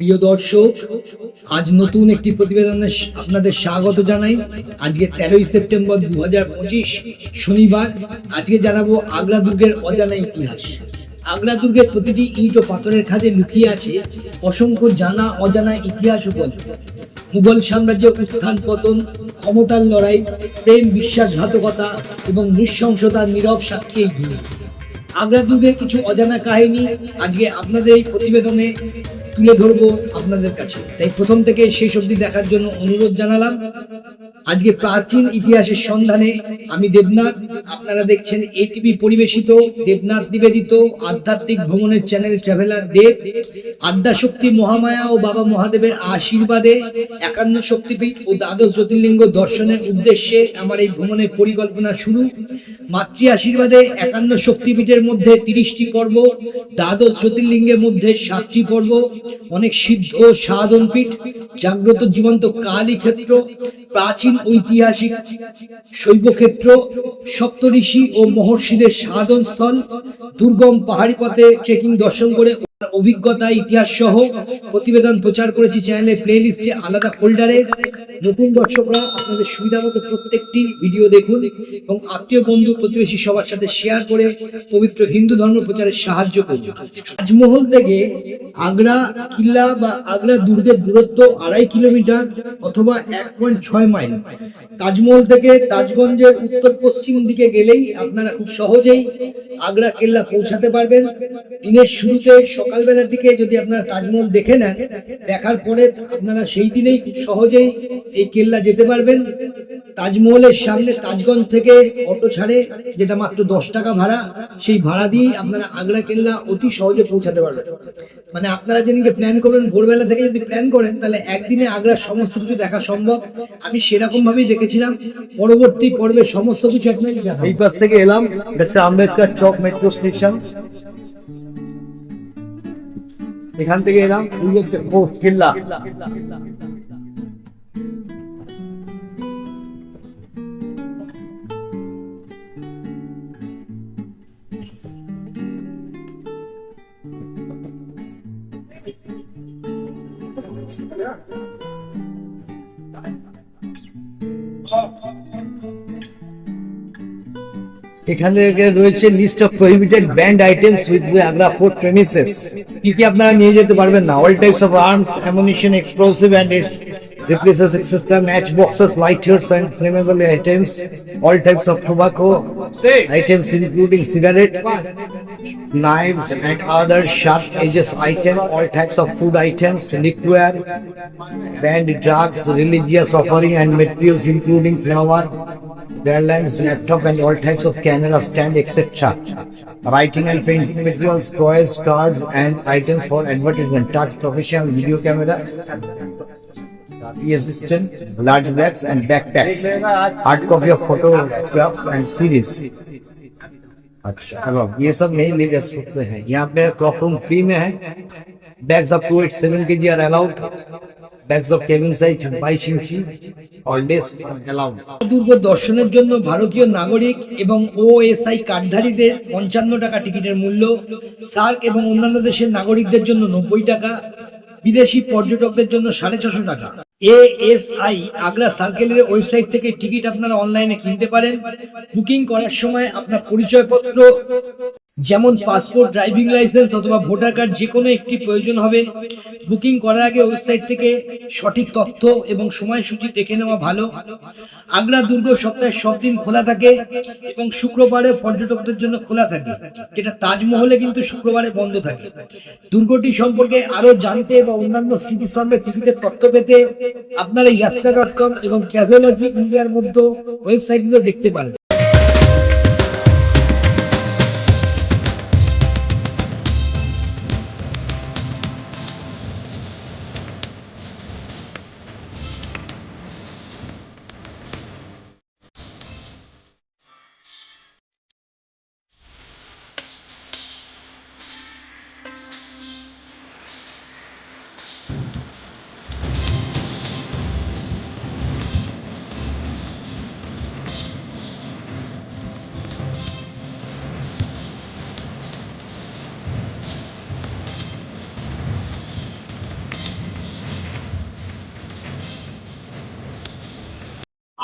প্রিয় দর্শক, আজ নতুন একটি প্রতিবেদনে আপনাদের স্বাগত জানাই। আজকে তেরোই সেপ্টেম্বর দু হাজার পঁচিশ শনিবার। আজকে জানাব আগ্রা দুর্গের অজানা ইতিহাস। আগ্রা দুর্গের প্রতিটি ইট ও পাথরের খাদে লুকিয়ে আছে অসংখ্য জানা অজানা ইতিহাস গল্প। মুঘল সাম্রাজ্যের উত্থান পতন, ক্ষমতার লড়াই, প্রেম বিশ্বাসঘাতকতা এবং নৃশংসতার নীরব সাক্ষী আগ্রা দুর্গের কিছু অজানা কাহিনী আজকে আপনাদের এই প্রতিবেদনে তুলে ধরবো আপনাদের কাছে। তাই প্রথম থেকে শেষ অবধি দেখার জন্য অনুরোধ জানালাম, আজকে প্রাচীন ইতিহাসের সন্ধানে আমি দেবনাথ, আপনারা দেখছেন এটিভি পরিবেশিত, দেবনাথ নিবেদিত আধ্যাত্মিক ভ্রমণের চ্যানেল ট্রাভেলার দেব। আদ্যাশক্তি মহামায়া ও বাবা মহাদেবের আশীর্বাদে একান্ন শক্তিপীঠ ও দ্বাদশ জ্যোতির্লিঙ্গ দর্শনের উদ্দেশ্যে আমার এই ভ্রমণের পরিকল্পনা শুরু। মাতৃ আশীর্বাদে একান্ন শক্তিপীঠের মধ্যে তিরিশটি পর্ব, দ্বাদশ জ্যোতির্লিঙ্গের মধ্যে সাতটি পর্ব অনেক সিদ্ধ সাধন পীঠ জাগ্রত জীবন্ত কালী ক্ষেত্র প্রাচীন ঐতিহাসিক শৈবক্ষেত্র, সপ্তঋষি ও মহর্ষিদের সাধন স্থল দুর্গম পাহাড়ি পথে ট্রেকিং দর্শন করে অভিজ্ঞতা, ইতিহাস সহ প্রতিবেদন প্রচার করেছি চ্যানেলে প্লে লিস্টে আলাদা ফোল্ডারে। নতুন দর্শকরা আপনাদের সুবিধা মতো প্রত্যেকটি ভিডিও দেখুন এবং আত্মীয়, বন্ধু, প্রতিবেশী সবার সাথে শেয়ার করে পবিত্র হিন্দু ধর্ম প্রচারে সাহায্য করুন। তাজমহল থেকে আগ্রা কিল্লা বা আগ্রা দুর্গের দূরত্ব আড়াই কিলোমিটার অথবা এক পয়েন্ট ছয় মাইল। তাজমহল থেকে তাজগঞ্জের উত্তর পশ্চিম দিকে গেলেই আপনারা খুব সহজেই আগ্রা, কেল্লা পৌঁছাতে পারবেন। দিনের শুরুতে সকালবেলার দিকে যদি আপনারা তাজমহল দেখে নেন, দেখার পরে আপনারা সেই দিনেই খুব সহজেই এই কেল্লা যেতে পারবেন। তাজমহলের সামনে তাজগঞ্জ থেকে অটো ছাড়ে, যেটা মাত্র দশ টাকা ভাড়া, সেই ভাড়া দিয়ে আপনারা আগ্রা কেল্লা অতি সহজে পৌঁছাতে পারবেন। মানে আপনারা যেদিনকে প্ল্যান করবেন, ভোরবেলা থেকে যদি প্ল্যান করেন, তাহলে একদিনে আগ্রার সমস্ত কিছু দেখা সম্ভব। আমি সেরকম ভাবেই দেখেছিলাম। পরবর্তী পর্বে সমস্ত কিছু আপনাকে এই পাশ থেকে এলাম doctor Ambedkar Chowk metro station এখান থেকে এলাম এই হচ্ছে ও কেল্লা। এখানে রয়েছে list of prohibited band items with the Agra fort premises কি কি আপনারা নিয়ে যেতে পারবেন না all types of arms ammunition explosive and it's etc. match boxes, lighters and flammable items, all types of tobacco items including cigarette, knives and other sharp edges items, all types of food items, liquor, banned drugs, religious offering and materials including flower, garlands, laptop and all types of camera stand etc. Writing and painting materials, toys, cards and items for advertisement, touch professional video camera, assistant, large bags and backpacks, hard copy of photographs and series. अच्छा अब ये सब नहीं ले जा सकते हैं यहाँ पे क्लॉक रूम फ्री में है bags up to eight seven K G are allowed bags of cabin size can buy sushi or দুর্গ দর্শনের জন্য ভারতীয় নাগরিক এবং ওএসআই কার্ডধারীদের পঞ্চান্ন টাকা টিকিটের মূল্য, সার্ক এবং অন্যান্য দেশের নাগরিকদের জন্য নব্বই টাকা, বিদেশি পর্যটকদের জন্য সাড়ে ছশো টাকা। এএসআই আগ্রা সার্কেলের ওয়েবসাইট থেকে টিকিট আপনারা অনলাইনে কিনতে পারেন। বুকিং করার সময় আপনার পরিচয়পত্র যেমন পাসপোর্ট ড্রাইভিং লাইসেন্স অথবা ভোটার কার্ড যে কোনো একটি প্রয়োজন হবে। বুকিং করার আগে ওয়েবসাইট থেকে সঠিক তথ্য এবং সময়সূচি দেখে নেওয়া ভালো। আগ্রা দুর্গ সপ্তাহে সব দিন খোলা থাকে এবং শুক্রবারে পর্যটকদের জন্য খোলা থাকে যেটা তাজমহলে কিন্তু শুক্রবারে বন্ধ থাকে। দুর্গটি সম্পর্কে আরও জানতে বা অন্যান্য স্মৃতিস্তম্ভের টিকিটের তথ্য পেতে আপনারা ইয়াত্রা ডট কম এবং ট্রাভেলজি ইন্ডিয়ার মধ্যে ওয়েবসাইটগুলো দেখতে পারেন।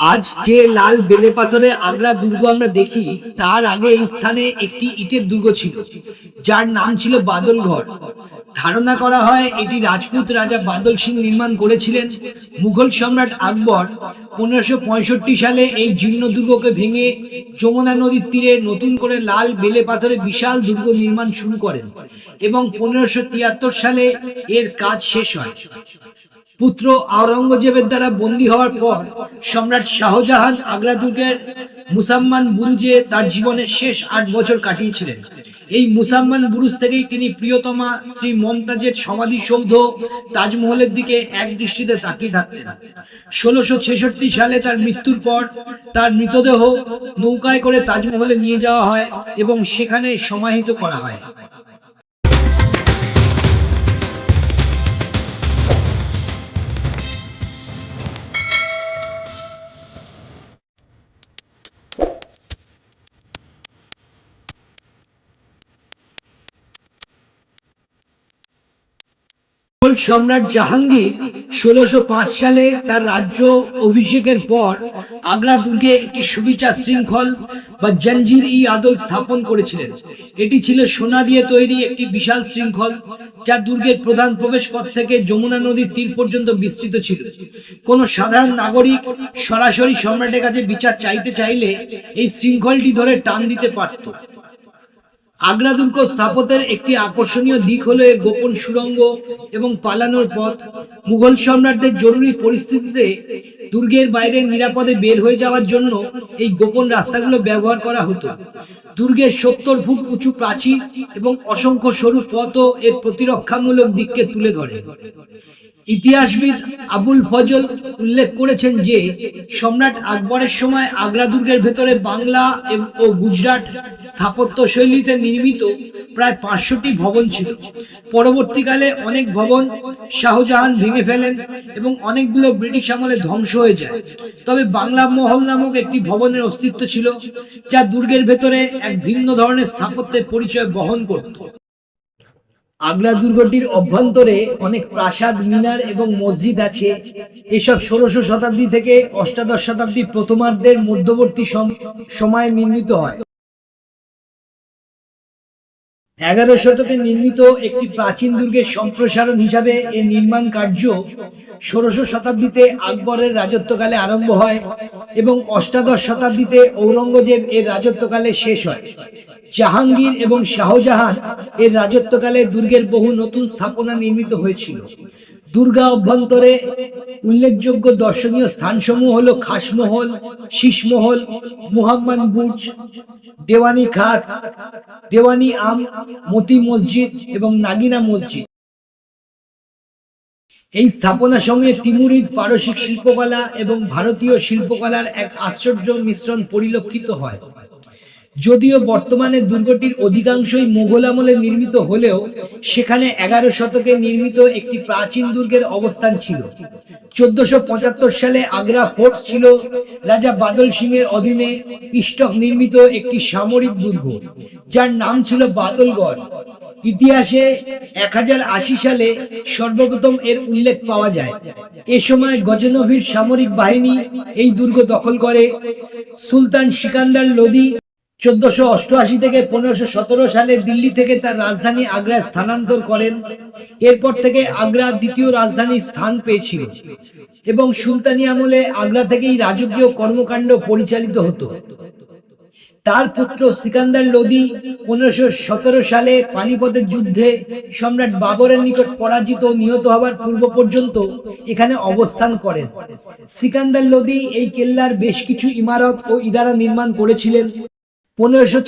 আজ যে লাল বেলে পাথরে আগ্রা দুর্গ আমরা দেখি, তার আগে এই স্থানে একটি ইটের দুর্গ ছিল, যার নাম ছিল বাদলঘর। ধারণা করা হয় এটি রাজপুত রাজা বাদল সিং নির্মাণ করেছিলেন মুঘল সম্রাট আকবর পনেরোশো সালে এই জীর্ণ দুর্গকে ভেঙে যমুনা নদীর তীরে নতুন করে লাল বেলে পাথরে বিশাল দুর্গ নির্মাণ শুরু করেন এবং পনেরোশো সালে এর কাজ শেষ হয়। পুত্র আওরঙ্গজেবের দ্বারা বন্দী হওয়ার পর সম্রাট শাহজাহান আগ্রা দুর্গের মুসাম্মান বুরুজে তার জীবনের শেষ আট বছর কাটিয়েছিলেন। এই মুসাম্মান বুরুজ থেকেই তিনি প্রিয়তমা শ্রী মমতাজের সমাধিসৌধ তাজমহলের দিকে এক দৃষ্টিতে তাকিয়ে থাকতেন। ষোলোশো ছেষট্টি সালে তার মৃত্যুর পর তার মৃতদেহ নৌকায় করে তাজমহলে নিয়ে যাওয়া হয় এবং সেখানে সমাহিত করা হয়। মোগল সম্রাট জাহাঙ্গীর ষোলোশো সালে তার রাজ্য অভিষেকের পর আগ্রা দুর্গে একটি সুবিচার শৃঙ্খল বা জঞ্জির ই আদল স্থাপন করেছিলেন। এটি ছিল সোনা দিয়ে তৈরি একটি বিশাল শৃঙ্খল যা দুর্গের প্রধান প্রবেশ পথ থেকে যমুনা নদীর তীর পর্যন্ত বিস্তৃত ছিল। কোনো সাধারণ নাগরিক সরাসরি সম্রাটের কাছে বিচার চাইতে চাইলে এই শৃঙ্খলটি ধরে টান দিতে পারত। আগ্রা দুর্গ স্থাপত্যের একটি আকর্ষণীয় দিক হলো এর গোপন সুড়ঙ্গ এবং পালানোর পথ। মুঘল সম্রাটদের জরুরি পরিস্থিতিতে দুর্গের বাইরে নিরাপদে বের হয়ে যাওয়ার জন্য এই গোপন রাস্তাগুলো ব্যবহার করা হতো। দুর্গের সত্তর ফুট উঁচু প্রাচীর এবং অসংখ্য সরু পথও এর প্রতিরক্ষামূলক দিককে তুলে ধরে। ইতিহাসবিদ আবুল ফজল উল্লেখ করেছেন যে, সম্রাট আকবরের সময় আগ্রা দুর্গের ভেতরে বাংলা ও গুজরাট স্থাপত্য শৈলীতে নির্মিত প্রায় পাঁচশোটি ভবন ছিল। পরবর্তীকালে অনেক ভবন শাহজাহান ভেঙে ফেলেন এবং অনেকগুলো ব্রিটিশ আমলে ধ্বংস হয়ে যায়। তবে বাংলা মহল নামক একটি ভবনের অস্তিত্ব ছিল, যা দুর্গের ভেতরে এক ভিন্ন ধরনের স্থাপত্যের পরিচয় বহন করত। আগ্রা দুর্গটির অভ্যন্তরে অনেক প্রাসাদ, মিনার এবং মসজিদ আছে। এসব ষোড়শ শতাব্দী থেকে অষ্টাদশ শতাব্দী প্রথমার্ধের মধ্যবর্তী সম- সময়ে নির্মিত হয়। এগারো শতকে নির্মিত একটি প্রাচীন দুর্গের সম্প্রসারণ হিসাবে এর নির্মাণ কার্য ষোড়শ শতাব্দীতে আকবরের রাজত্বকালে আরম্ভ হয় এবং অষ্টাদশ শতাব্দীতে ঔরঙ্গজেব এর রাজত্বকালে শেষ হয়। জাহাঙ্গীর এবং শাহজাহান এর রাজত্বকালে দুর্গের বহু নতুন স্থাপনা নির্মিত হয়েছিল। দুর্গা অভ্যন্তরে উল্লেখযোগ্য দর্শনীয় স্থানসমূহ হলো খাসমহল, শীষমহল, মুহাম্মদ বুর্জ, দেওয়ানি খাস, দেওয়ানি আম, মতি মসজিদ এবং নাগিনা মসজিদ। এই স্থাপনা সঙ্গে তিমুরিদ পারসিক শিল্পকলা এবং ভারতীয় শিল্পকলার এক আশ্চর্য মিশ্রণ পরিলক্ষিত হয়। যদিও বর্তমানে দুর্গটির অধিকাংশই মোগল আমলে নির্মিত হলেও সেখানে এগারো শতকে নির্মিত একটি প্রাচীন দুর্গের অবস্থান ছিল। চোদ্দশো সালে আগ্রা ফোর্ট ছিল রাজা বাদল সিং এর অধীনে ইস্টক নির্মিত একটি সামরিক দুর্গ, যার নাম ছিল বাদলগড়। ইতিহাসে এক হাজার আশি সালে সর্বপ্রথম এর উল্লেখ পাওয়া যায়। এ সময় গজনভির সামরিক বাহিনী এই দুর্গ দখল করে। সুলতান সিকান্দার লোদি চোদ্দশো অষ্টআশি থেকে পনেরোশো সালে দিল্লি থেকে তার রাজধানী আগ্রায় স্থানান্তর করেন। এরপর থেকে আগ্রা দ্বিতীয় রাজধানীর স্থান পেয়েছিল এবং সুলতানি আমলে আগ্রা থেকেই রাজকীয় কর্মকাণ্ড পরিচালিত হতো। তার পুত্র সিকান্দার লোদি পনেরোশো সালে পানিপথের যুদ্ধে সম্রাট বাবরের নিকট পরাজিত নিহত হবার পূর্ব পর্যন্ত এখানে অবস্থান করেন। সিকান্দার লোদি এই কেল্লার বেশ কিছু ইমারত ও ইদারা নির্মাণ করেছিলেন। পনেরোশো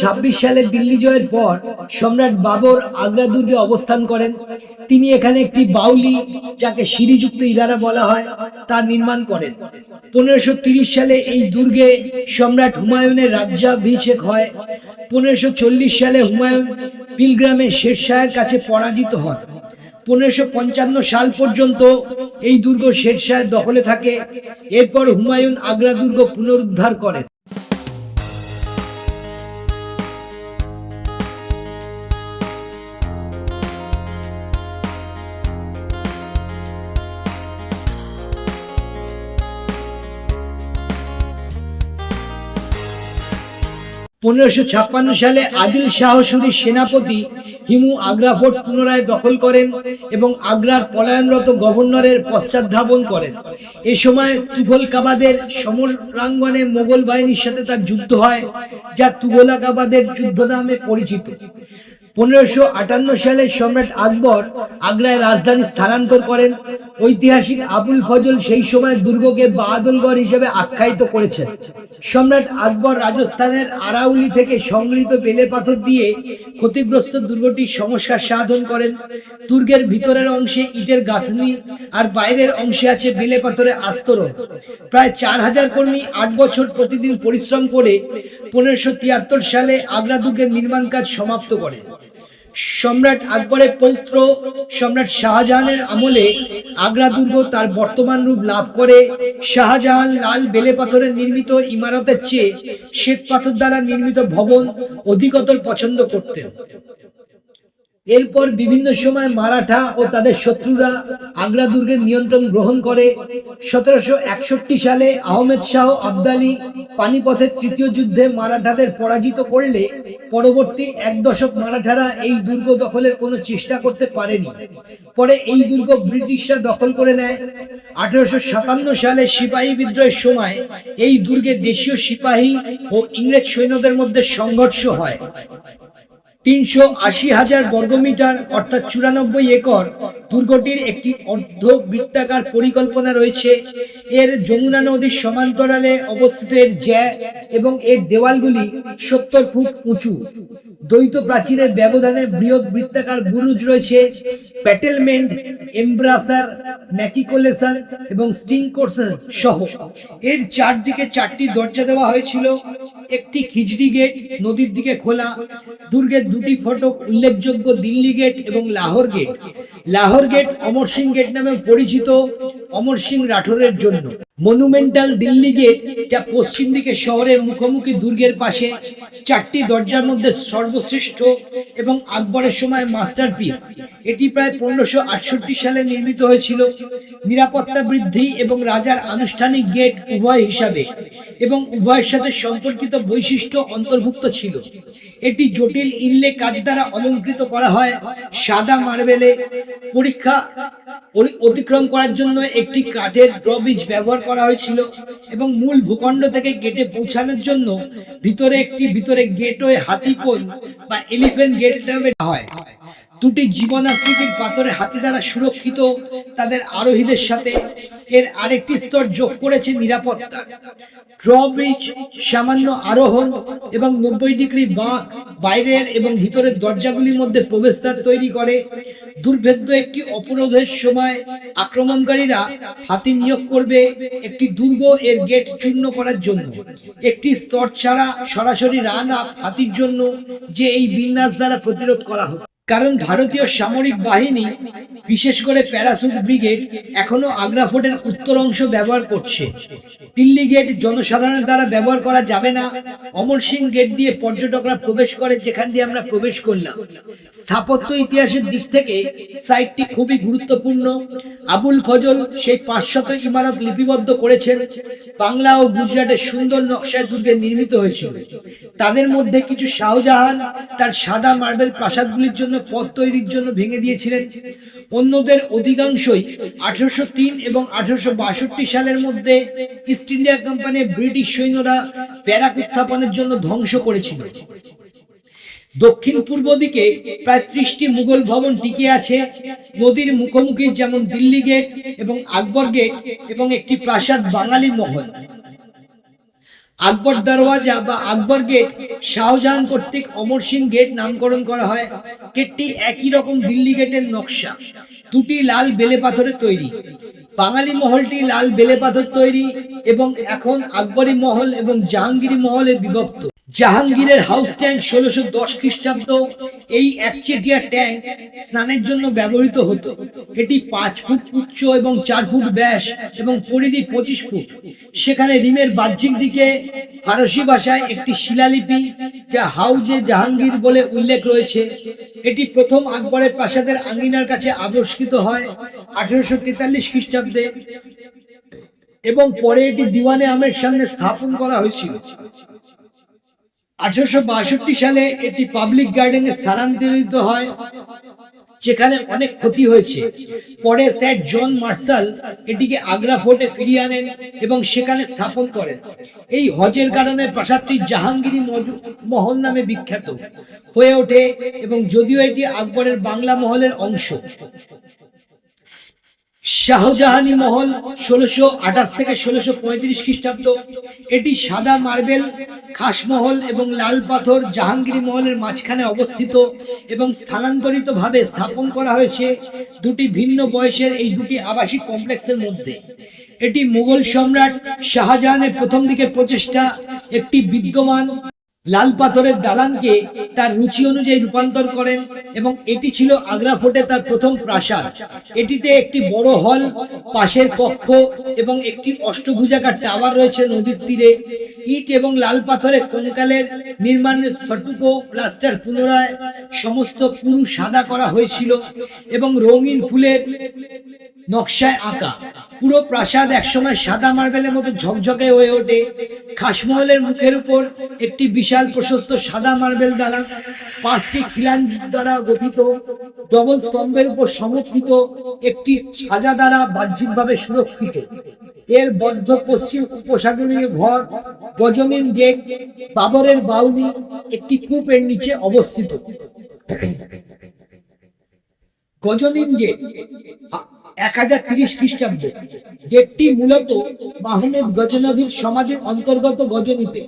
সালে দিল্লি জয়ের পর সম্রাট বাবর আগ্রা দুর্গে অবস্থান করেন। তিনি এখানে একটি বাউলি, যাকে সিঁড়িযুক্ত ইদারা বলা হয়, তা নির্মাণ করেন। পনেরোশো সালে এই দুর্গে সম্রাট হুমায়ুনের রাজ্যাভিষেক হয়। পনেরোশো সালে হুমায়ুন পিলগ্রামে শেরশাহের কাছে পরাজিত হন। পনেরোশো সাল পর্যন্ত এই দুর্গ শেরশাহের দখলে থাকে। এরপর হুমায়ুন আগ্রা দুর্গ পুনরুদ্ধার করেন। পনেরোশো ছাপ্পান্ন সালে আদিল শাহ সেনাপতি হিমু আগ্রা ফোর্ট পুনরায় দখল করেন এবং আগ্রার পলায়নরত গভর্নরের পশ্চাৎধাবন করেন। এ সময় তুঘলকাবাদের সমরাঙ্গনে মোগল বাহিনীর সাথে তার যুদ্ধ হয়, যা তুঘলাকাবাদের যুদ্ধ নামে পরিচিত। পনেরোশো আটান্ন সালে সম্রাট আকবর আগ্রায় রাজধানী স্থানান্তর করেন। ঐতিহাসিক আবুল ফজল সেই সময় দুর্গকে বাহাদুলগড় হিসেবে আখ্যায়িত করেছেন। সম্রাট আকবর রাজস্থানের আরাউলি থেকে সংগৃহীত বেলে পাথর দিয়ে ক্ষতিগ্রস্ত দুর্গটির সংস্কার সাধন করেন। দুর্গের ভিতরের অংশে ইটের গাঁথনি আর বাইরের অংশে আছে বেলে পাথরের আস্তরণ। প্রায় চার হাজার কর্মী আট বছর প্রতিদিন পরিশ্রম করে পনেরোশো সালে আগ্রা দুর্গের নির্মাণ কাজ সমাপ্ত করে সম্রাট আকবরের পৌত্র সম্রাট শাহজাহানের আমলে আগ্রা দুর্গ তার বর্তমান রূপ লাভ করে। শাহজাহান লাল বেলে পাথরে নির্মিত ইমারতের চেয়ে শ্বেত পাথর দ্বারা নির্মিত ভবন অধিকতর পছন্দ করতেন। এরপর বিভিন্ন সময় মারাঠা ও তাদের শত্রুরা আগ্রা দুর্গের নিয়ন্ত্রণ গ্রহণ করে। সতেরোশো একষট্টি সালে আহমেদ শাহ আবদালি পানিপথের তৃতীয় যুদ্ধে মারাঠাদের পরাজিত করলে পরবর্তী এক দশক মারাঠারা এই দুর্গ দখলের কোনো চেষ্টা করতে পারেনি। পরে এই দুর্গ ব্রিটিশরা দখল করে নেয়। আঠারোশো সাতান্ন সালে সিপাহী বিদ্রোহের সময় এই দুর্গে দেশীয় সিপাহী ও ইংরেজ সৈন্যদের মধ্যে সংঘর্ষ হয়। তিনশো আশি হাজার বর্গমিটার, অর্থাৎ চুরানব্বই একর, দুর্গটির একটি অর্ধ বৃত্তাকার পরিকল্পনা রয়েছে। এর যমুনা নদীর সমান্তরালে অবস্থিত এর জ্যা এবং এর দেওয়ালগুলি সত্তর ফুট উঁচু। দ্বৈত প্রাচীরের ব্যবধানে বৃহৎ বৃত্তাকার বুরুজ রয়েছে। প্যাটেলমেন্ট, এমব্রাসার ম্যাকিকোলেশন এবং স্টিং কোর্স সহ। এর চারদিকে চারটি দরজা দেওয়া হয়েছিল। একটি খিজড়ি গেট নদীর দিকে খোলা। দুর্গের দুটি ফটক উল্লেখযোগ্য দিল্লি গেট এবং Lahore gate. Lahore gate Amar Singh gate নামে পরিচিত অমর সিং রাঠোরের জন্য। মনুমেন্টাল দিল্লি গেট, যা পশ্চিম দিকে শহরের মুখোমুখি দুর্গের পাশে চারটি দরজার মধ্যে সর্বশ্রেষ্ঠ এবং আকবরের সময় মাস্টারপিস। এটি প্রায় পনেরোশো আটষট্টি সালে নির্মিত হয়েছিল। নিরাপত্তা বৃদ্ধি এবং রাজার আনুষ্ঠানিক গেট উভয় হিসাবে এবং উভয়ের সাথে সম্পর্কিত বৈশিষ্ট্য অন্তর্ভুক্ত ছিল। এটি জটিল ইনলে কাজ দ্বারা অলঙ্কৃত করা হয়। সাদা মার্বেলে পরীক্ষা অতিক্রম করার জন্য একটি কাঠের ড্রবিজ ব্যবহার করা হয়েছিল এবং মূল ভূখণ্ড থেকে গেটে পৌঁছানোর জন্য ভিতরে একটি ভিতরে গেটওয়ে হাতিপোল বা এলিফ্যান্ট গেট নামে হয়। দুটি জীবনাকৃতির পাথরে হাতি দ্বারা সুরক্ষিত তাদের আরোহীদের সাথে এর আরেকটি স্তর যোগ করেছে নিরাপত্তা। ড্রব্রিজ সামান্য আরোহণ এবং নব্বই ডিগ্রি বাঁক বাইরের এবং ভিতরের দরজাগুলির মধ্যে প্রবেশদ্বার তৈরি করে। দুর্ভেদ্য একটি অপরাধের সময় আক্রমণকারীরা হাতি নিয়োগ করবে একটি দুর্গ এর গেট চূর্ণ করার জন্য। একটি স্তর ছাড়া সরাসরি রান আপ হাতির জন্য যে এই বিন্যাস দ্বারা প্রতিরোধ করা হবে কারণ ভারতীয় সামরিক বাহিনী, বিশেষ করে প্যারাসুট ব্রিগেড, এখনও আগ্রা ফোর্টের উত্তর অংশ ব্যবহার করছে। দিল্লি গেট জনসাধারণের দ্বারা ব্যবহার করা যাবে না। অমর সিং গেট দিয়ে পর্যটকরা প্রবেশ করে যেখান দিয়ে আমরা প্রবেশ করলাম। স্থাপত্য ইতিহাসের দিক থেকে সাইটটি খুবই গুরুত্বপূর্ণ। আবুল ফজল সেই পাঁচশত ইমারত লিপিবদ্ধ করেছেন। বাংলা ও গুজরাটের সুন্দর নকশায় দুর্গে নির্মিত হয়েছিল। তাদের মধ্যে কিছু শাহজাহান, তার সাদা মার্বেল প্রাসাদগুলির জন্য পথ তৈরির জন্য ভেঙে দিয়েছিলেন। অন্যদের অধিকাংশই আঠারোশো তিন এবং আঠারোশো বাষট্টি সালের মধ্যে ইস্ট ইন্ডিয়া কোম্পানি ব্রিটিশ সৈন্যরা প্যারাক উত্থাপনের জন্য ধ্বংস করেছিল। দক্ষিণ পূর্ব দিকে প্রায় ত্রিশটি মুঘল ভবন টিকে আছে। নদীর মুখোমুখি যেমন দিল্লি গেট এবং আকবর গেট এবং একটি প্রাসাদ বাঙালি মহল। আকবর দরওয়াজা বা আকবর গেট, শাহজাহান কর্তৃক অমর সিং গেট নামকরণ করা হয়। গেটটি একই রকম দিল্লি গেটের নকশা। দুটি লাল বেলে পাথরের তৈরি। বাঙালি মহলটি লাল বেলে পাথর তৈরি এবং এখন আকবরী মহল এবং জাহাঙ্গীরি মহলে বিভক্ত। জাহাঙ্গীরের হাউস ট্যাঙ্ক ষোলোশো দশ খ্রিস্টাব্দ, এই একচেটিয়া ট্যাঙ্ক স্নানের জন্য ব্যবহৃত হতো। এটি পাঁচ ফুট উচ্চ এবং চার ফুট ব্যাস এবং পরিধি পঁচিশ ফুট। সেখানে রিমের বাহ্যিক দিকে ফারসি ভাষায় একটি শিলালিপি, যা হাউজে জাহাঙ্গীর বলে উল্লেখ রয়েছে। এটি প্রথম আকবরের প্রাসাদের আঙ্গিনার কাছে আবিষ্কৃত হয় আঠেরোশো তেতাল্লিশ খ্রিস্টাব্দে এবং পরে এটি দিওয়ানে আমের সামনে স্থাপন করা হয়েছিল। আঠারোশো বাষট্টি সালে এটি পাবলিক গার্ডেনে স্থানান্তরিত হয়, যেখানে অনেক ক্ষতি হয়েছে। পরে স্যার জন মার্শাল এটিকে আগ্রা ফোর্টে ফিরিয়ে আনেন এবং সেখানে স্থাপন করেন। এই হজের কারণে প্রাসাদটি জাহাঙ্গীরি মহল নামে বিখ্যাত। হয়ে ওঠে এবং যদিও এটি আকবরের বাংলা মহলের অংশ। শাহজাহানি মহল ষোলোশো আঠাশ থেকে ষোলোশো পঁয়ত্রিশ খ্রিস্টাব্দ। এটি সাদা মার্বেল খাসমহল এবং লাল পাথর জাহাঙ্গীরি মহলের মাঝখানে অবস্থিত এবং স্থানান্তরিতভাবে স্থাপন করা হয়েছে দুটি ভিন্ন বয়সের এই দুটি আবাসিক কমপ্লেক্সের মধ্যে। এটি মুঘল সম্রাট শাহজাহানের প্রথম দিকের প্রচেষ্টা, একটি বিদ্যমান লাল পাথরের দালানকে তার রুচি অনুযায়ী রূপান্তর করেন এবং এটি ছিল আগ্রা ফোর্টে তার প্রথম প্রাসাদ। এটিতে একটি বড় হল, পাশের কক্ষ এবং একটি অষ্টভুজাকার টাওয়ার রয়েছে নদীর তীরে। ইট এবং লাল পাথরের কঙ্কালের নির্মাণের সটুকো প্লাস্টার পুনরায় সমস্ত পুরু সাদা করা হয়েছিল এবং রঙিন ফুলের নকশায় আঁকা। পুরো প্রাসাদ একসময় সাদা মার্বেলের মতো ঝকঝকে হয়ে ওঠে। খাসমহলের মুখের উপর একটি বিশাল প্রশস্ত সাদা মার্বেল দ্বারা পাঁচটি খিলান দ্বারা গঠিত, ডবল স্তম্ভের উপর সমর্থিত একটি সাজা দ্বারা বাহ্যিকভাবে সুরক্ষিত। এর বদ্ধ পশ্চিম উপসাগরীয় ঘর গজমিন গেট, বাবরের বাউলি, একটি কূপের নিচে অবস্থিত। গজনীন গেট, এক হাজার তিরিশ খ্রিস্টাব্দ। গেটটি মূলত মাহমুদ গজনভির সমাজের অন্তর্গত গজনীতে।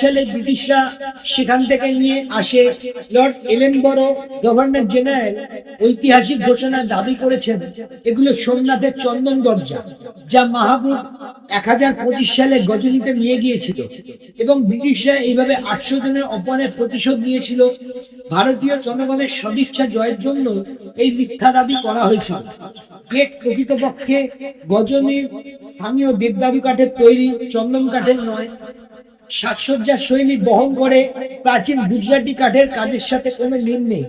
সালে ব্রিটিশরা সেখান থেকে নিয়ে আসে লর্ড গভর্নর জেনারেল, ঐতিহাসিক ঘোষণা দাবি করেছেন, এগুলো সোমনাথের চন্দন দরজা, যা এক সালে গজনীতে নিয়ে গিয়েছিল এবং ব্রিটিশরা এইভাবে আটশো জনের অপমানের প্রতিশোধ নিয়েছিল। ভারতীয় জনগণের সদিচ্ছা জয়ের জন্য এই মিথ্যা দাবি করা হয়েছিল। গেট প্রকৃতপক্ষে গজনীর স্থানীয় দেবদারু কাঠের তৈরি চন্দন কাঠের নয় সাজসজ্জার শৈলী বহন করে প্রাচীন গুজরাটি কাঠের কাজের সাথে কোনো মিল নেই।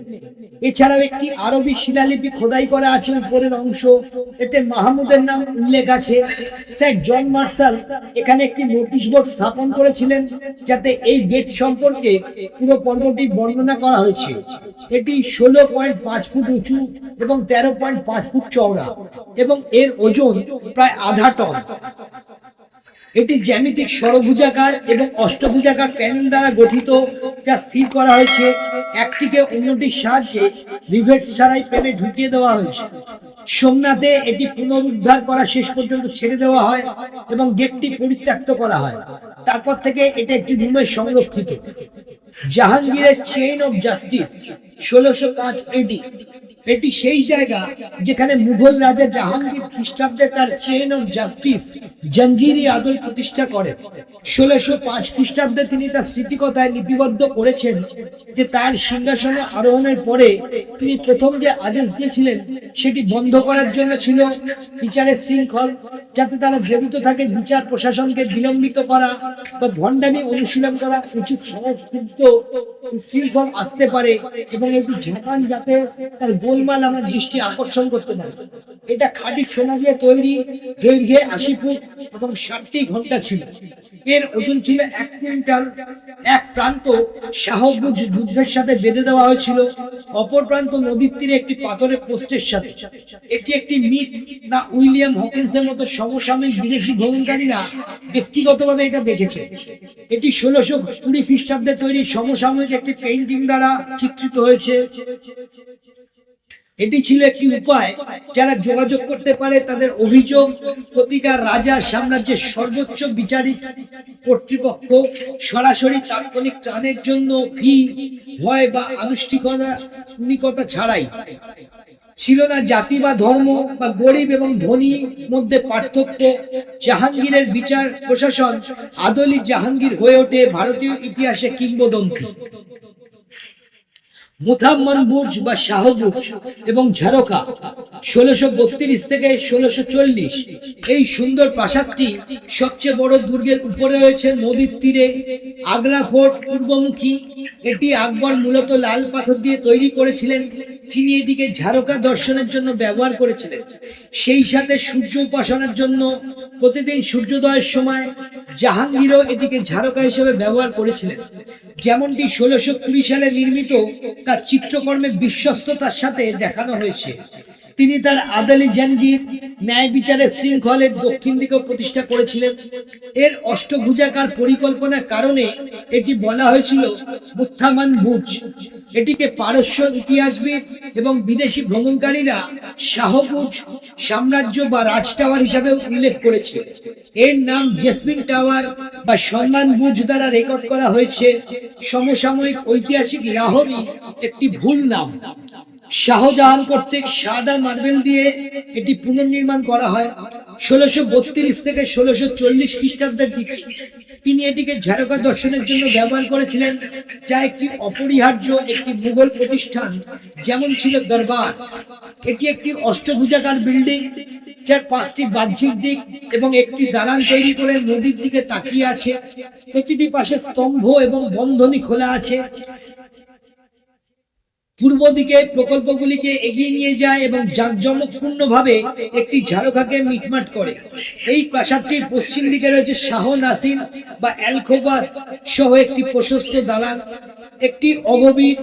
এছাড়াও একটি আরবি শিলালিপি খোদাই করা আছে উপরের অংশ। এতে মাহমুদের নাম উল্লেখ আছে। স্যার জন মার্শাল এখানে একটি নোটিশ বোর্ড স্থাপন করেছিলেন যাতে এই গেট সম্পর্কে পুরো পর্বটি বর্ণনা করা হয়েছে। এটি ষোলো পয়েন্ট পাঁচ ফুট উঁচু এবং তেরো পয়েন্ট পাঁচ ফুট চওড়া এবং এর ওজন প্রায় আধা টন। এটি জ্যামিতিক ষড়ভুজাকার এবং অষ্টভুজাকার প্যানেল দ্বারা গঠিত, যা স্থির করা হয়েছে। একটিকে অন্যটির সাহায্যে রিভেট ছাড়াই প্যানে ঢুকিয়ে দেওয়া হয়েছে। সোমনাথে এটি পুনরুদ্ধার করা শেষ পর্যন্ত ছেড়ে দেওয়া হয় এবং গেটটি পরিত্যক্ত করা হয়। তারপর থেকে এটা একটি রুমে সংরক্ষিত। জাহাঙ্গীরের চেইন অফ জাস্টিস ষোলোশো পাঁচ এডি এটি সেই জায়গা যেখানে মুঘল রাজা জাহাঙ্গীর খ্রিস্টাব্দে তার চেন অফ জাস্টিস জঞ্জিরি আদল প্রতিষ্ঠা করে। ষোলোশো পাঁচ খ্রিস্টাব্দে তিনি তার স্মৃতিকথায় লিপিবদ্ধ করেছেন যে তার সিংহাসনে আরোহণের পরে তিনি প্রথম যে আদেশ দিয়েছিলেন সেটি বন্ধ করার জন্য ছিল বিচারের শৃঙ্খল, যাতে তারা জড়িত থাকে বিচার প্রশাসনকে বিলম্বিত করা বা ভণ্ডামি অনুশীলন করা উচিত সংস্কৃত শৃঙ্খল আসতে পারে এবং এটি ঝাঁকান যাতে তার গোলমাল আমার দৃষ্টি আকর্ষণ করতে পারে। এটা খাঁটি সোনা দিয়ে তৈরি, দৈর্ঘ্যে আশি ফুট এবং ষাটটি ঘণ্টা ছিল। এর ওজন ছিল এক কুইন্টাল। এক প্রান্ত শাহবুজ যুদ্ধের সাথে বেঁধে দেওয়া হয়েছিল। অপর প্রান্ত নদীর তীরে একটি পাথরের পোস্টের সাথে। এটি একটি মিথ না উইলিয়াম হকিন্সের মতো সমসাময়িক বিদেশি ভ্রমণকারীরা ব্যক্তিগতভাবে এটা দেখেছে? এটি ষোলোশো কুড়ি খ্রিস্টাব্দে তৈরি সমসাময়িক একটি পেইন্টিং দ্বারা চিত্রিত হয়েছে। এটি ছিল একটি উপায় যারা যোগাযোগ করতে পারে তাদের অভিযোগ, প্রতিকার, রাজা, সাম্রাজ্যের সর্বোচ্চ বিচারিক কর্তৃপক্ষ সরাসরি তাৎক্ষণিক ত্রাণের জন্য ফি ভয় বা আনুষ্ঠানিকতা ছাড়াই। ছিল না জাতি বা ধর্ম বা গরিব এবং ধনী মধ্যে পার্থক্য। জাহাঙ্গীরের বিচার, প্রশাসন আদলি জাহাঙ্গীর হয়ে ওঠে ভারতীয় ইতিহাসে কিংবদন্তি। বা এবং ঝারকা ষোলোশো বত্রিশ থেকে ষোলোশো চল্লিশ। এই সুন্দর প্রাসাদটি সবচেয়ে বড় দুর্গের উপরে রয়েছে নদীর তীরে। আগ্রা ফোর্ট পূর্বমুখী, এটি আকবর মূলত লাল পাথর দিয়ে তৈরি করেছিলেন। তিনি এটিকে ঝারকা দর্শনের জন্য ব্যবহার করেছিলেন। সেই সাথে সূর্য উপাসনার জন্য প্রতিদিন সূর্যোদয়ের সময় জাহাঙ্গীরও এটিকে ঝারকা হিসেবে ব্যবহার করেছিলেন। যেমনটি ষোলোশো কুড়ি সালে নির্মিত তার চিত্রকর্মে বিশ্বস্ততার সাথে দেখানো হয়েছে। তিনি তার আদালি জাঞ্জির ন্যায় বিচারের শৃঙ্খলের দক্ষিণ দিকে প্রতিষ্ঠা করেছিলেন। এর অষ্টভুজাকার পরিকল্পনার কারণে এটি বলা হয়েছিল মুত্থামান বুজ এটিকে পারস্য ইতিহাসবিদ এবং বিদেশি ভ্রমণকারীরা শাহবুজ সাম্রাজ্য বা রাজ টাওয়ার হিসাবে উল্লেখ করেছে। এর নাম জেসমিন টাওয়ার বা সম্মান বুজ দ্বারা রেকর্ড করা হয়েছে। সমসাময়িক ঐতিহাসিক লাহোরি একটি ভুল নাম। শাহজাহান কর্তৃক সাদা মার্বেল দিয়ে এটি পুনর্নির্মাণ করা হয় ষোলোশো বত্রিশ থেকে ষোলোশো চল্লিশ খ্রিস্টাব্দের দিকে। তিনি এটিকে ঝাড়কা দর্শনের জন্য ব্যবহার করেছিলেন, যা একটি অপরিহার্য একটি মুঘল প্রতিষ্ঠান, যেমন ছিল দরবার। এটি একটি অষ্টভুজাকার বিল্ডিং, যার পাঁচটি বাহ্যিক দিক এবং একটি দালান তৈরি করে নদীর দিকে তাকিয়ে আছে। প্রতিটি পাশে স্তম্ভ এবং বন্ধনী খোলা আছে। পূর্ব দিকে প্রকল্পগুলিকে এগিয়ে নিয়ে যায় এবং জাঁকজমকপূর্ণ ভাবে একটি ঝাড়খাকে মিটমাট করে। এই প্রাসাদটির পশ্চিম দিকে রয়েছে শাহ নাসিন বা অ্যালখোবাস সহ একটি প্রশস্ত দালান। একটি অগভীর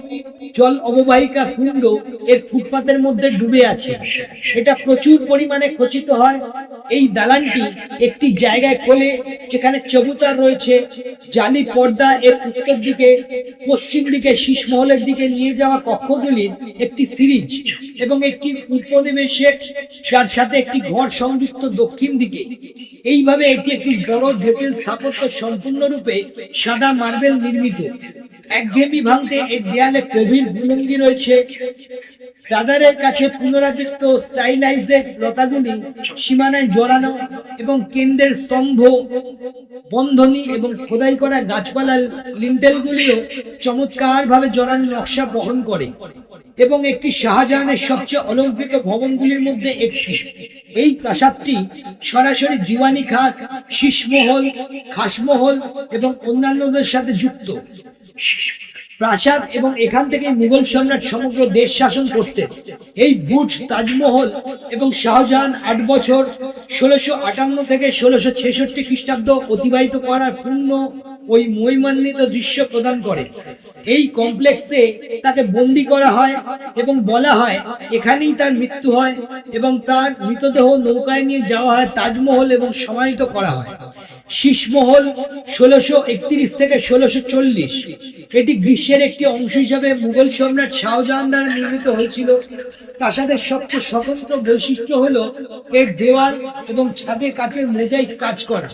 জল অববাহিকা কুণ্ড এর ফুটপাতের মধ্যে ডুবে আছে। এটা প্রচুর পরিমাণে খচিত হয়। এই দালানটি একটি জায়গায় খোলে, যেখানে চবুতার রয়েছে। জালি পর্দা এর উত্তর দিকে, পশ্চিম দিকে শীষমহলের দিকে নিয়ে যাওয়া কক্ষগুলির একটি সিরিজ এবং একটি উপনিবেশের, যার সাথে একটি ঘর সংযুক্ত দক্ষিণ দিকে। এইভাবে এটি একটি বড় জটিল স্থাপত্য সম্পূর্ণরূপে সাদা মার্বেল নির্মিত। একঘেয়েমি ভাঙতে এর দেয়ালে গভীর বুলন্দি রয়েছে। দাদারের কাছে পুনরাবৃত্ত স্টাইলাইজেড লতাগুলি, সীমানায় জড়ানো এবং কেন্দ্রের স্তম্ভ, বন্ধনী এবং খোদাই করা গাছপালার লিন্টেলগুলিও চমৎকারভাবে জড়ানো নকশা বহন করে এবং একটি শাহজাহানের সবচেয়ে অলঙ্কৃত ভবনগুলির মধ্যে একটি। এই প্রাসাদটি সরাসরি দিওয়ানি খাস শীষমহল খাসমহল এবং অন্যান্যদের সাথে যুক্ত। প্রাসাদ এবং এখান থেকে মুঘল সম্রাট সমগ্র দেশ শাসন করতেন। এই বুর্জ তাজমহল এবং শাহজাহান আট বছর ষোলোশো আটান্ন থেকে ষোলোশো ছেষট্টি খ্রিস্টাব্দ অতিবাহিত করার পূর্ণ ওই মহিমান্বিত দৃশ্য প্রদান করে। এই কমপ্লেক্সে তাকে বন্দি করা হয় এবং বলা হয়, এখানেই তার মৃত্যু হয় এবং তার মৃতদেহ নৌকায় নিয়ে যাওয়া হয়, তাজমহল এবং সমাহিত করা হয়। শীষমহল ষোলোশো একত্রিশ থেকে ষোলোশো চল্লিশ। এটি গ্রীষ্মের একটি অংশ হিসাবে মুঘল সম্রাট শাহজাহান দ্বারা নির্মিত হয়েছিল। প্রাসাদের সবচেয়ে স্বতন্ত্র বৈশিষ্ট্য হল এর দেওয়াল এবং ছাদে কাঠের মোজাইক কাজ করা।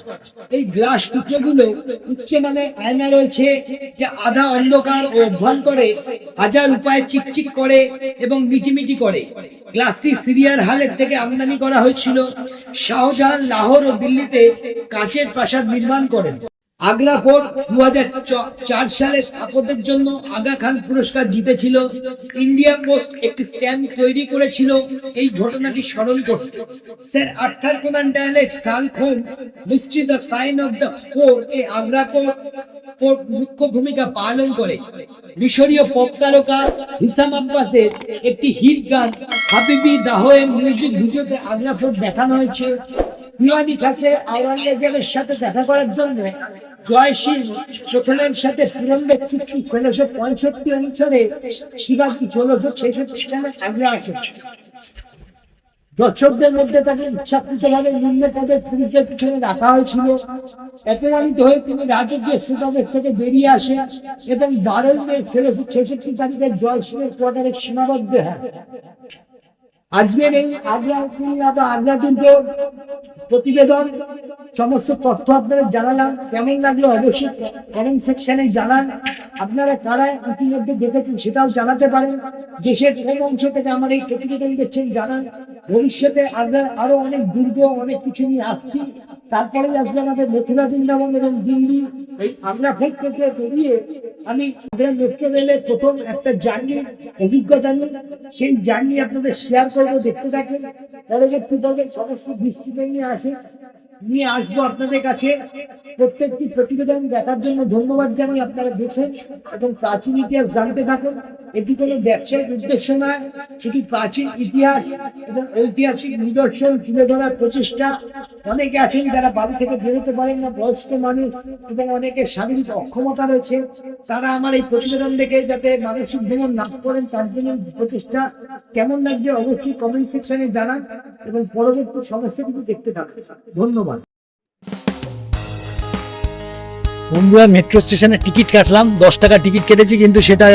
এই গ্লাস টুকরোগুলো উচ্চমানের আয়না রয়েছে যা আধা অন্ধকার ও অভ্যন্তরে হাজার উপায়ে চিকচিক করে এবং মিটিমিটি করে। গ্লাসটি সিরিয়ার হালের থেকে আমদানি করা হয়েছিল। শাহজাহান লাহোর ও দিল্লিতে কাঁচের প্রাসাদ নির্মাণ করেন। আগ্রা ফোর্ট দু চার সালে স্থাপত্যের জন্য আগা খান পুরস্কার জিতেছিল। ইন্ডিয়া পোস্ট একটি স্ট্যাম্প তৈরি করেছিল। এই ঘটনাটি স্মরণ করতে স্যার আর্থার কোনান ডায়ালের সাল Holmes mystery the sign of the four A Agra fort মুখ্য ভূমিকা পালন করে। মিশরীয় পপ তারকা হিসাম আব্বাসের একটি হিট গান হাবিবি দাহোয়ের মিউজিক ভিডিওতে আগ্রা ফোর্ট দেখানো হয়েছে। দিওয়ানি খাসে আওরঙ্গজেবের সাথে দেখা করার জন্য জয় সিং প্রথমের সাথে পুরন্দর চুক্তি ষোলোশো পঁয়ষট্টি অনুসারে ষোলোশো ছেষট্টি সালে আসেন দর্শকদের মধ্যে তাকে ইচ্ছাকৃতভাবে নিম্ন পদের পিছনে রাখা হয়েছিল। অপমানিত হয়ে তিনি রাজকীয় শ্রোতাদের থেকে বেরিয়ে আসেন এবং বারোই মে ষোলোশো ছেষট্টি তারিখে জয় সিংয়ের কোয়ার্টারে সীমাবদ্ধ হন। আজকের এই আগ্রা কিল্লা বা আগ্রা দুর্গ প্রতিবেদন, সমস্ত তথ্য আপনাদের জানালাম। কেমন লাগল অবশ্যই কমেন্ট সেকশনে জানান। আপনারা কারা ইতিমধ্যে দেখেছেন সেটাও জানাতে পারেন। দেশের কোন অংশ থেকে আমার এই প্রতিবেদন দেখছেন জানান। ভবিষ্যতে আগ্রার আরও অনেক দুর্গ, অনেক কিছু নিয়ে আসছি। তারপরে আসবে আমাদের মথুরা, বৃন্দাবন এবং দিল্লি। এই আগ্রা ফোর্ট থেকে বেরিয়ে আমি আগ্রা মেট্রো রেলের প্রথম একটা জার্নি অভিজ্ঞতা নিই সেই জার্নি আপনাদের শেয়ার করব, দেখতে থাকেন। পরবর্তী পর্বে সমস্ত দৃষ্টিতে নিয়ে আসে। নিয়ে আসব আপনাদের কাছে। প্রত্যেকটি প্রতিবেদন দেখার জন্য ধন্যবাদ জানাই আপনারা দেখুন এবং প্রাচীন ইতিহাস জানতে থাকুন। এটি কোনো ব্যবসায়িক উদ্দেশ্য নয়, সেটি প্রাচীন ইতিহাস এবং ঐতিহাসিক নিদর্শন তুলে ধরার প্রচেষ্টা। অনেকে আছেন যারা বাড়ি থেকে বেরোতে পারেন না, বয়স্ক মানুষ এবং অনেকের শারীরিক অক্ষমতা রয়েছে, তারা আমার এই প্রতিবেদন দেখে যাতে মানসিক ভ্রমণ না করেন, তার জন্য প্রচেষ্টা কেমন লাগবে অবশ্যই কমেন্ট সেকশনে জানান এবং পরবর্তী সমস্যাগুলো দেখতে থাকতে ধন্যবাদ। বন্ধুরা মেট্রো স্টেশনে টিকিট কাটলাম, দশ টাকা টিকিট কেটেছি, কিন্তু সেটা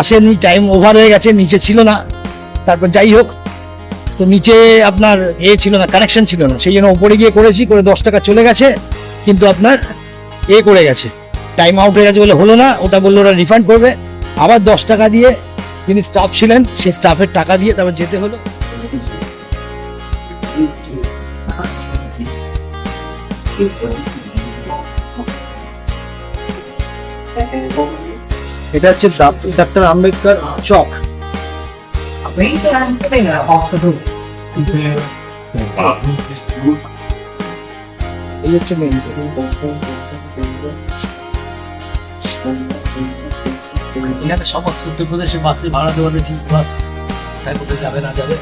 আসেনি টাইম ওভার হয়ে গেছে, নিচে ছিল না। তারপর যাই হোক তো নিচে আপনার এ ছিল না কানেকশন ছিল না। সেই জন্য ওপরে গিয়ে করেছি, করে দশ টাকা চলে গেছে, কিন্তু আপনার এ করে গেছে। টাইম আউট হয়ে গেছে বলে হলো না, ওটা বলল ওরা রিফান্ড করবে। আবার দশ টাকা দিয়ে যিনি স্টাফ ছিলেন, সেই স্টাফের টাকা দিয়ে তারপর যেতে হলো। এটা হচ্ছে ডাক্তার আম্বেদকর চক। এই হচ্ছে মেন এখানে সমস্ত উত্তরপ্রদেশের বাসে ভাড়া দেওয়া রয়েছে বাস তাই কোথায় যাবে না যাবে